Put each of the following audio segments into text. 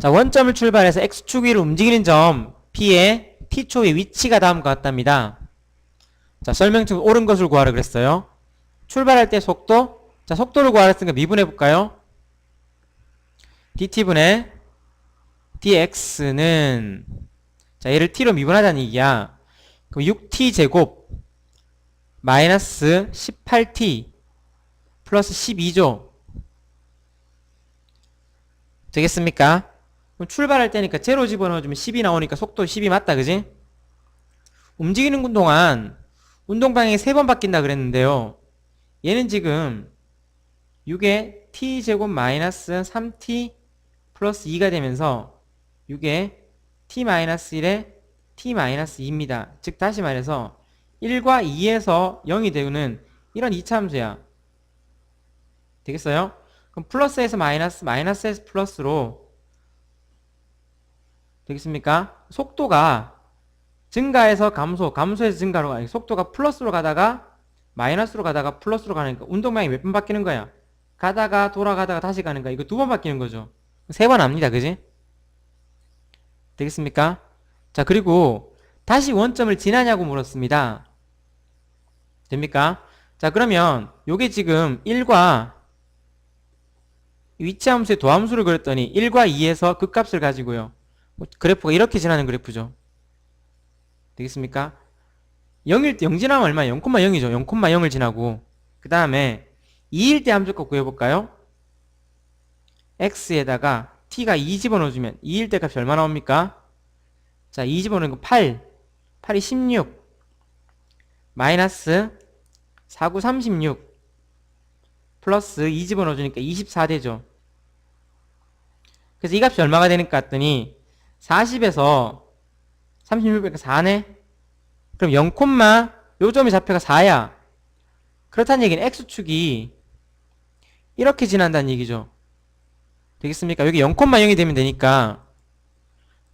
자, 원점을 출발해서 x축 위로 움직이는 점 P의 t초의 위치가 다음과 같답니다. 자, 설명충 옳은 것을 구하라 그랬어요. 출발할 때 속도, 자, 속도를 구하라 했으니까 미분해 볼까요? dt분의 dx는 자, 얘를 t로 미분하자는 얘기야. 그럼 6t 제곱 마이너스 18t 플러스 12죠. 되겠습니까? 그럼 출발할 때니까 제로 집어넣어주면 10이 나오니까 속도 10이 맞다, 그지? 움직이는 동안 운동 방향이 3번 바뀐다 그랬는데요. 얘는 지금 6에 t 제곱 마이너스 3t 플러스 2가 되면서 6에 t 마이너스 1에 t 마이너스 2입니다. 즉 다시 말해서 1과 2에서 0이 되는 이런 이차함수야. 되겠어요? 그럼 플러스에서 마이너스, 마이너스에서 플러스로 되겠습니까? 속도가 증가해서 감소, 감소해서 증가로 가니 속도가 플러스로 가다가 마이너스로 가다가 플러스로 가니까 운동 방향이 몇 번 바뀌는 거야? 가다가 돌아가다가 다시 가는 거야. 이거 두 번 바뀌는 거죠. 세번 합니다. 그지? 되겠습니까? 자, 그리고 다시 원점을 지나냐고 물었습니다. 됩니까? 자, 그러면 요게 지금 1과 위치함수의 도함수를 그렸더니 1과 2에서 극값을 가지고요. 뭐 그래프가 이렇게 지나는 그래프죠. 되겠습니까? 0일 때 0 지나면 얼마야? 0,0이죠. 0,0을 지나고 그 다음에 2일 때 함수값 구해볼까요? x에다가 t가 2 집어넣어주면 2일 때 값이 얼마 나옵니까? 자, 2 집어넣는 거 8. 8이 16. 마이너스 4, 9, 36. 플러스 2 집어넣어주니까 24 되죠. 그래서 이 값이 얼마가 되니까 했더니 40에서 36이니까 4네? 그럼 0, 요 점이 좌표가 4야. 그렇다는 얘기는 x축이 이렇게 지난다는 얘기죠. 되겠습니까? 여기 0,0이 되면 되니까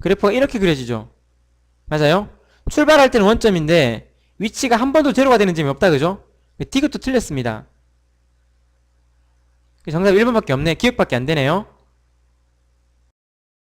그래프가 이렇게 그려지죠. 맞아요? 출발할 때는 원점인데 위치가 한 번도 제로가 되는 점이 없다 그죠? 디귿도 틀렸습니다. 정답 1번밖에 없네. 기억밖에 안 되네요.